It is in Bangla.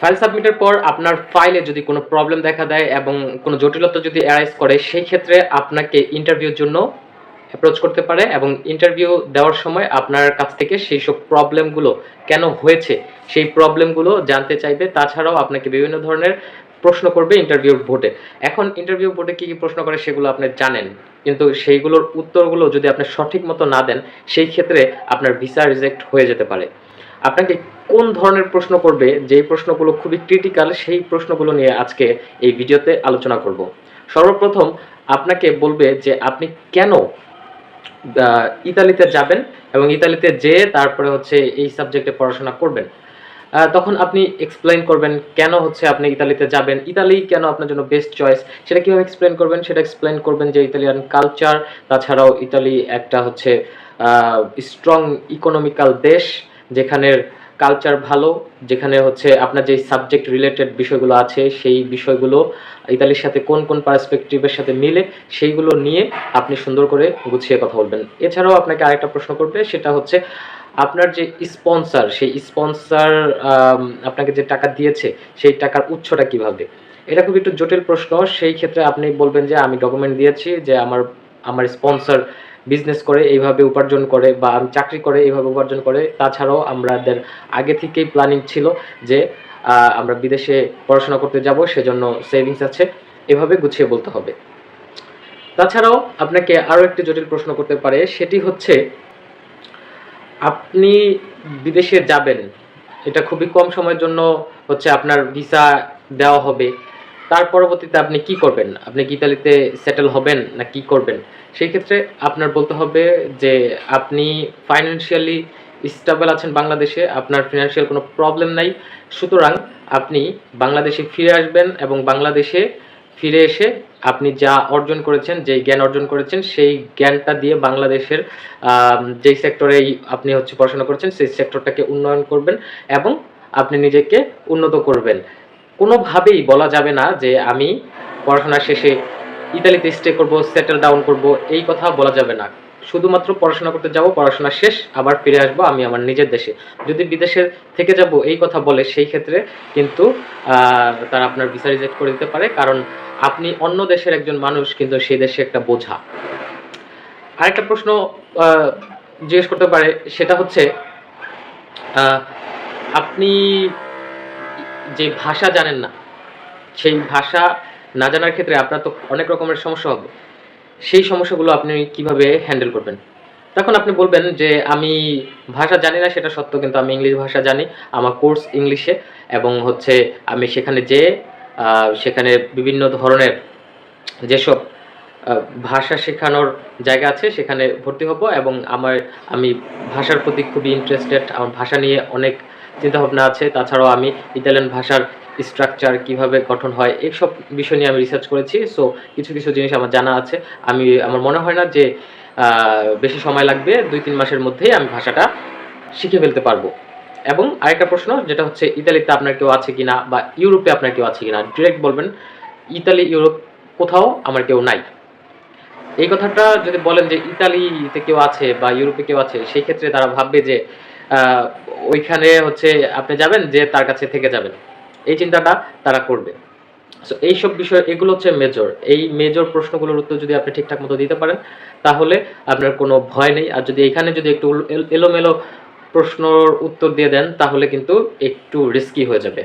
ফাইল সাবমিটের পর আপনার ফাইলে যদি কোনো প্রবলেম দেখা দেয় এবং কোনো জটিলতা যদি অ্যারাইজ করে, সেই ক্ষেত্রে আপনাকে ইন্টারভিউর জন্য অ্যাপ্রোচ করতে পারে এবং ইন্টারভিউ দেওয়ার সময় আপনার কাছ থেকে সেই সব প্রবলেমগুলো কেন হয়েছে, সেই প্রবলেমগুলো জানতে চাইবে। তাছাড়াও আপনাকে বিভিন্ন ধরনের প্রশ্ন করবে ইন্টারভিউর বোর্ডে এখন ইন্টারভিউ বোর্ডে কী কী প্রশ্ন করে সেগুলো আপনি জানেন, কিন্তু সেইগুলোর উত্তরগুলো যদি আপনি সঠিক মতো না দেন, সেই ক্ষেত্রে আপনার ভিসা রিজেক্ট হয়ে যেতে পারে। আপনাকে কোন ধরনের প্রশ্ন করবে যেই প্রশ্নগুলো খুবই ক্রিটিক্যাল সেই প্রশ্নগুলো নিয়ে আজকে এই ভিডিওতে আলোচনা করব। সর্বপ্রথম আপনাকে বলবে যে আপনি কেন ইতালিতে যাবেন এবং ইতালিতে যেয়ে তারপরে হচ্ছে এই সাবজেক্টে পড়াশোনা করবেন। তখন আপনি এক্সপ্লেন করবেন কেন হচ্ছে আপনি ইতালিতে যাবেন, ইতালি কেন আপনার জন্য বেস্ট চয়েস সেটা কীভাবে এক্সপ্লেন করবেন? সেটা এক্সপ্লেন করবেন যে ইতালিয়ান কালচার তাছাড়াও ইতালি একটা হচ্ছে স্ট্রং ইকোনমিক্যাল দেশ যেখানের কালচার ভালো, যেখানে হচ্ছে আপনার যে সাবজেক্ট রিলেটেড বিষয়গুলো আছে, সেই বিষয়গুলো ইতালির সাথে কোন কোন পার্সপেক্টিভের সাথে মিলে, সেইগুলো নিয়ে আপনি সুন্দর করে গুছিয়ে কথা বলবেন। এছাড়াও আপনাকে আরেকটা প্রশ্ন করবে, সেটা হচ্ছে আপনার যে স্পন্সর সেই স্পন্সর আপনাকে যে টাকা দিয়েছে, সেই টাকার উৎসটা কীভাবে? এটা খুব একটু জটিল প্রশ্ন, সেই ক্ষেত্রে আপনি বলবেন যে আমি ডকুমেন্ট দিয়েছি যে আমার আমার স্পন্সর বিজনেস করে এইভাবে উপার্জন করে বা চাকরি করে এইভাবে উপার্জন করে, তাছাড়াও আমাদের আগে থেকেই প্ল্যানিং ছিল যে আমরা বিদেশে পড়াশোনা করতে যাব, সেজন্য সেভিংস আছে, এভাবে গুছিয়ে বলতে হবে। তাছাড়াও আপনাকে আরও একটি জটিল প্রশ্ন করতে পারে, সেটি হচ্ছে, আপনি বিদেশে যাবেন, এটা খুবই কম সময়ের জন্য হচ্ছে আপনার ভিসা দেওয়া হবে তার পরবর্তীতে আপনি কি করবেন? আপনি কি ইতালিতে সেটেল হবেন না কি করবেন? সেই ক্ষেত্রে আপনার বলতে হবে যে আপনি ফাইন্যান্সিয়ালি স্টেবল আছেন বাংলাদেশে, আপনার ফিনান্সিয়াল কোনো প্রবলেম নাই। সুতরাং আপনি বাংলাদেশে ফিরে আসবেন এবং বাংলাদেশে ফিরে এসে আপনি যা অর্জন করেছেন, যেই জ্ঞান অর্জন করেছেন, সেই জ্ঞানটা দিয়ে বাংলাদেশের যেই সেক্টরে আপনি হচ্ছে পড়াশোনা করেছেন, সেই সেক্টরটাকে উন্নয়ন করবেন এবং আপনি নিজেকে উন্নত করবেন। কোনোভাবেই বলা যাবে না যে আমি পড়াশোনা শেষে ইতালিতে স্টে করব সেটেল ডাউন করব, এই কথা বলা যাবে না। শুধুমাত্র পড়াশোনা করতে যাব, পড়াশোনা শেষ, আবার ফিরে আসব আমি আমার নিজের দেশে। যদি বিদেশে থেকে যাব, এই কথা বলে, সেই ক্ষেত্রে কিন্তু তারা আপনার ভিসা রিজেক্ট করে দিতে পারে, কারণ আপনি অন্য দেশের একজন মানুষ, কিন্তু সেই দেশে একটা বোঝা। আরেকটা প্রশ্ন জিজ্ঞেস করতে পারে, সেটা হচ্ছে আপনি যে ভাষা জানেন না সেই ভাষা না জানার ক্ষেত্রে আপনার তো অনেক রকমের সমস্যা হবে। সেই সমস্যাগুলো আপনি কীভাবে হ্যান্ডেল করবেন? তখন আপনি বলবেন যে আমি ভাষা জানি না সেটা সত্য কিন্তু আমি ইংলিশ ভাষা জানি। আমার কোর্স ইংলিশে এবং হচ্ছে আমি সেখানে আহ, সেখানে বিভিন্ন ধরনের যেসব ভাষা শেখানোর জায়গা আছে সেখানে ভর্তি হব এবং আমার আমি ভাষার প্রতি খুবই ইন্টারেস্টেড আমার ভাষা নিয়ে অনেক চিন্তাভাবনা আছে। তাছাড়াও আমি ইতালিয়ান ভাষার স্ট্রাকচার কীভাবে গঠন হয় এইসব বিষয় নিয়ে আমি রিসার্চ করেছি। সো কিছু কিছু জিনিস আমার জানা আছে। আমি, আমার মনে হয় না যে বেশি সময় লাগবে। দুই, তিন মাসের মধ্যেই আমি ভাষাটা শিখে ফেলতে পারব। এবং আরেকটা প্রশ্ন, যেটা হচ্ছে, ইতালিতে আপনার কেউ আছে কিনা বা ইউরোপে আপনার কেউ আছে কিনা? ডিরেক্ট বলবেন, ইতালি, ইউরোপ কোথাও আমার কেউ নাই। এই কথাটা যদি বলেন যে, ইতালিতে কেউ আছে বা ইউরোপে কেউ আছে, সেই ক্ষেত্রে তারা ভাববে যে ওইখানে হচ্ছে আপনি যাবেন যে তার কাছে থেকে যাবেন। এই চিন্তাটা তারা করবে। সো এইসব বিষয়, এগুলো হচ্ছে মেজর এই মেজর প্রশ্নগুলোর উত্তর যদি আপনি ঠিকঠাক মতো দিতে পারেন, তাহলে আপনার কোনো ভয় নেই। আর যদি এখানে যদি একটু এলোমেলো প্রশ্নর উত্তর দিয়ে দেন, তাহলে কিন্তু একটু রিস্কি হয়ে যাবে।